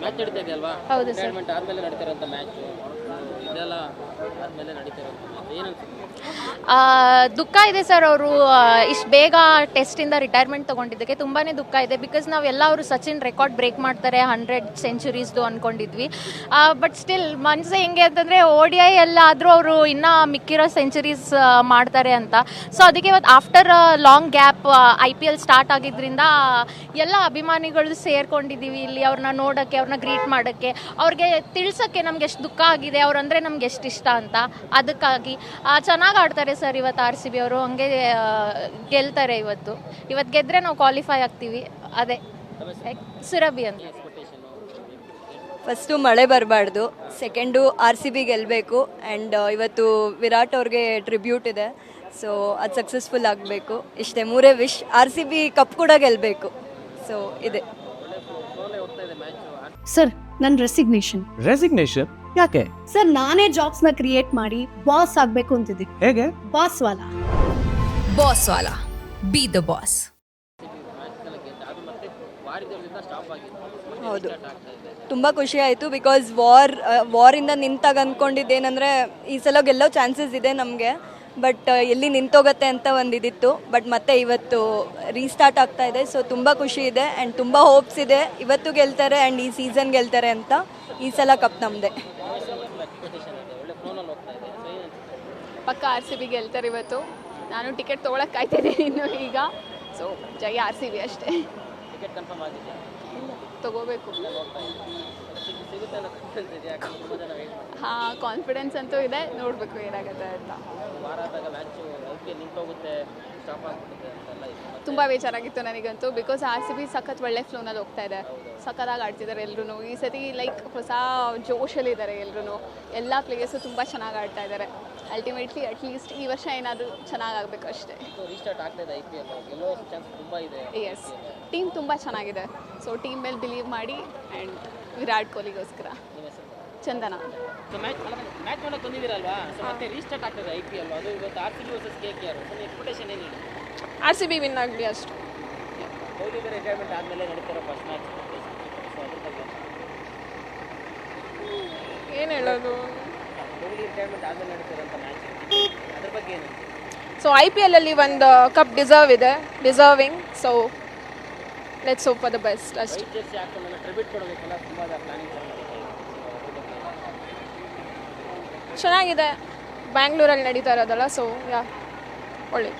Match ನಡೀತಾ ಇದೆಯಲ್ವಾ ಹೌದು ಸರ್. ಆದ್ಮೇಲೆ ಆದ್ಮೇಲೆ ನಡೀತಿರೋಂಥ ಮ್ಯಾಚ್ ದುಃಖ ಇದೆ ಸರ್ ಅವರು. ಇಷ್ಟು ಬೇಗ ಟೆಸ್ಟಿಂದ ರಿಟೈರ್ಮೆಂಟ್ ತೊಗೊಂಡಿದ್ದಕ್ಕೆ ತುಂಬಾ ದುಃಖ ಇದೆ. ಬಿಕಾಸ್ ನಾವೆಲ್ಲ ಅವರು ಸಚಿನ್ ರೆಕಾರ್ಡ್ ಬ್ರೇಕ್ ಮಾಡ್ತಾರೆ ಹಂಡ್ರೆಡ್ ಸೆಂಚುರೀಸ್ದು ಅಂದ್ಕೊಂಡಿದ್ವಿ ಬಟ್ ಸ್ಟಿಲ್ ಮನಸ್ಸು ಹೆಂಗೆ ಅಂತಂದರೆ ಓ ಡಿ ಐ ಎಲ್ಲಾದರೂ ಅವರು ಇನ್ನೂ ಮಿಕ್ಕಿರೋ ಸೆಂಚುರೀಸ್ ಮಾಡ್ತಾರೆ ಅಂತ. ಸೊ ಅದಕ್ಕೆ ಇವತ್ತು after long gap I P L start ಆಗಿದ್ರಿಂದ ಎಲ್ಲ ಅಭಿಮಾನಿಗಳು ಸೇರ್ಕೊಂಡಿದ್ದೀವಿ ಇಲ್ಲಿ ಅವ್ರನ್ನ ನೋಡೋಕ್ಕೆ ಅವ್ರನ್ನ ಗ್ರೀಟ್ ಮಾಡೋಕ್ಕೆ. ಅವ್ರಿಗೆ ತಿಳ್ಸೋಕ್ಕೆ ನಮ್ಗೆ ಎಷ್ಟು ದುಃಖ ಆಗಿದೆ. ಅವ್ರಂದ್ರೆ ನಮ್ಗೆ ಎಷ್ಟು ಇಷ್ಟ ಅಂತ. ಅದಕ್ಕಾಗಿ ಚೆನ್ನಾಗಿ ಆಡ್ತಾರೆ ಸರ್ ಇವತ್ತು ಆರ್ ಸಿ ಬಿ ಅವರು. ಹಂಗೆ ಗೆಲ್ತಾರೆ ಇವತ್ತು. ಇವತ್ತು ಗೆದ್ರೆ ನಾವು ಕ್ವಾಲಿಫೈ ಆಗ್ತೀವಿ. ಅದೇ. ಸುರಭಿ ಅಂತ. ಫಸ್ಟು ಮಳೆ ಬರಬಾರ್ದು. ಸೆಕೆಂಡು ಆರ್ ಸಿ ಬಿ ಗೆಲ್ಲಬೇಕು ಆ್ಯಂಡ್ ಇವತ್ತು ವಿರಾಟ್ ಅವ್ರಿಗೆ ಟ್ರಿಬ್ಯೂಟ್ ಇದೆ. ಸೊ ಅದು ಸಕ್ಸಸ್ಫುಲ್ ಆಗಬೇಕು. ಇಷ್ಟೇ ಮೂರೇ wish R C B cup ಕೂಡ ಗೆಲ್ಲಬೇಕು ಸೊ ಇದೆ. ಸರ್ ನನ್ನ ರೆಸಿಗ್ನೇಷನ್ ರೆಸಿಗ್ನೇಷನ್ ಯಾಕೆ? ಸರ್ ನಾನೇ ಜಾಬ್ಸ್ನ ಕ್ರಿಯೇಟ್ ಮಾಡಿ ಬಾಸ್ ಆಗಬೇಕು ಅಂತಿದ್ದೀನಿ. ಹೇಗೆ? ಬಾಸ್ ವಾಲಾ. ಬಾಸ್ ವಾಲಾ. ಬಿ ದ ಬಾಸ್ ಹೌದು. ತುಂಬ ಖುಷಿ ಆಯಿತು ಬಿಕಾಸ್ ವಾರ್ ವಾರಿಂದ ನಿಂತಾಗ ಅಂದ್ಕೊಂಡಿದ್ದೇನೆಂದರೆ ಈ ಸಲ ಗೆಲ್ಲೋ ಚಾನ್ಸಸ್ ಇದೆ ನಮಗೆ. ಬಟ್ ಎಲ್ಲಿ ನಿಂತೋಗತ್ತೆ ಅಂತ ಒಂದು ಇದಿತ್ತು ಬಟ್ ಮತ್ತೆ ಇವತ್ತು ರೀಸ್ಟಾರ್ಟ್ ಆಗ್ತಾ ಇದೆ. ಸೊ ತುಂಬ ಖುಷಿ ಇದೆ ಆ್ಯಂಡ್ ತುಂಬ ಹೋಪ್ಸ್ ಇದೆ. ಇವತ್ತು ಗೆಲ್ತಾರೆ ಆ್ಯಂಡ್ ಈ ಸೀಸನ್ ಗೆಲ್ತಾರೆ ಅಂತ ಈ ಸಲ ಕಪ್ ನಮ್ಮದೇ ಪಕ್ಕ ಆರ್ ಸಿ ಬಿ ಗೆಲ್ತಾರೆ ಇವತ್ತು. ನಾನು ಟಿಕೆಟ್ ತೊಗೊಳಕ್ಕೆ ಕಾಯ್ತಿದ್ದೀನಿ ಇನ್ನು ಈಗ. ಸೊ ಜೈ ಆರ್ ಸಿ ಬಿ ಅಷ್ಟೇ. ಟಿಕೆಟ್ ಕನ್ಫರ್ಮ್ ಆಗಿದೆ. ತಗೋಬೇಕು. ಹಾಂ ಕಾನ್ಫಿಡೆನ್ಸ್ ಅಂತೂ ಇದೆ. ನೋಡಬೇಕು ಏನಾಗುತ್ತೆ ಅಂತ. ನಿಂತೋಗುತ್ತೆ ಸ್ಟಾಪ್ ಆಗ್ಬಿಡುತ್ತೆ ಅಂತೆಲ್ಲ ಇದೆ. ತುಂಬ ಬೇಜಾರಾಗಿತ್ತು ನನಗಂತೂ ಬಿಕಾಸ್ ಆರ್ ಸಿ ಬಿ ಸಖತ್ ಒಳ್ಳೆ ಫ್ಲೋನಲ್ಲಿ ಹೋಗ್ತಾ ಇದೆ. ಸಖತ್ತಾಗಿ ಆಡ್ತಿದ್ದಾರೆ ಎಲ್ಲರೂ ಈ ಸತಿ ಲೈಕ್ ಹೊಸ ಜೋಶಲ್ಲಿದ್ದಾರೆ ಎಲ್ಲರೂ ಎಲ್ಲ ಪ್ಲೇಯರ್ಸು ತುಂಬ ಚೆನ್ನಾಗಿ ಆಡ್ತಾ ಇದ್ದಾರೆ. ಅಲ್ಟಿಮೇಟ್ಲಿ ಅಟ್ಲೀಸ್ಟ್ ಈ ವರ್ಷ ಏನಾದರೂ ಚೆನ್ನಾಗಿ ಆಗಬೇಕು ಅಷ್ಟೇ. ರೀಸ್ಟಾರ್ಟ್ ಆಗ್ತಾ ಇದೆ ಐ ಪಿ ಎಲ್ ಗೆಲ್ಲೋ ಚಾನ್ಸ್ ತುಂಬ ಇದೆ ಎಸ್ ಟೀಮ್ ತುಂಬ ಚೆನ್ನಾಗಿದೆ. ಸೊ ಟೀಮ್ ಮೇಲೆ ಬಿಲೀವ್ ಮಾಡಿ ಆ್ಯಂಡ್ ವಿರಾಟ್ ಕೊಹ್ಲಿಗೋಸ್ಕರ. ಚಂದನ. ಸೊ ಮ್ಯಾಚ್ ಮ್ಯಾಚ್ ನೋಡಕ್ಕೆ ಬಂದಿದ್ದೀರಲ್ವಾ? ಸೊ ಮತ್ತೆ ರೀಸ್ಟಾರ್ಟ್ ಆಗ್ತದೆ ಐ ಪಿ ಎಲ್ ಅದು ಇವತ್ತು R C B versus K K R so expectation ಏನಿದೆ ಆರ್ ಸಿ ಬಿ ವಿನ್ ಆಗಲಿ ಅಷ್ಟು. ಕೊಹ್ಲಿ ರಿಟೈರ್ಮೆಂಟ್ ಆದಮೇಲೆ ನಡೀತಿರೋ ಫಸ್ಟ್ ಮ್ಯಾಚ್ ಸೊ ಅದ್ರ ಬಗ್ಗೆ. ಏನು ಹೇಳೋದು? ಕೊಹ್ಲಿ ರಿಟೈರ್ಮೆಂಟ್ ಆದಮೇಲೆ ನಡೀತಿರೋಂಥ ಮ್ಯಾಚ್ ಅದ್ರ ಬಗ್ಗೆ ಏನು ಸೊ ಐ ಪಿ ಎಲ್ಲಲ್ಲಿ ಒಂದು ಕಪ್ ಡಿಸರ್ವ್ ಇದೆ. Deserving so let's hope for the best ಅಷ್ಟೇ. ಟ್ರಿಬ್ಯೂಟ್ ಕೊಡಬೇಕಲ್ಲ ತುಂಬ ಪ್ಲಾನಿಂಗ್ ಚೆನ್ನಾಗಿದೆ. ಬ್ಯಾಂಗ್ಳೂರಲ್ಲಿ ನಡೀತಾ ಇರೋದಲ್ಲ ಸೊ ಯಾ ಒಳ್ಳೆ.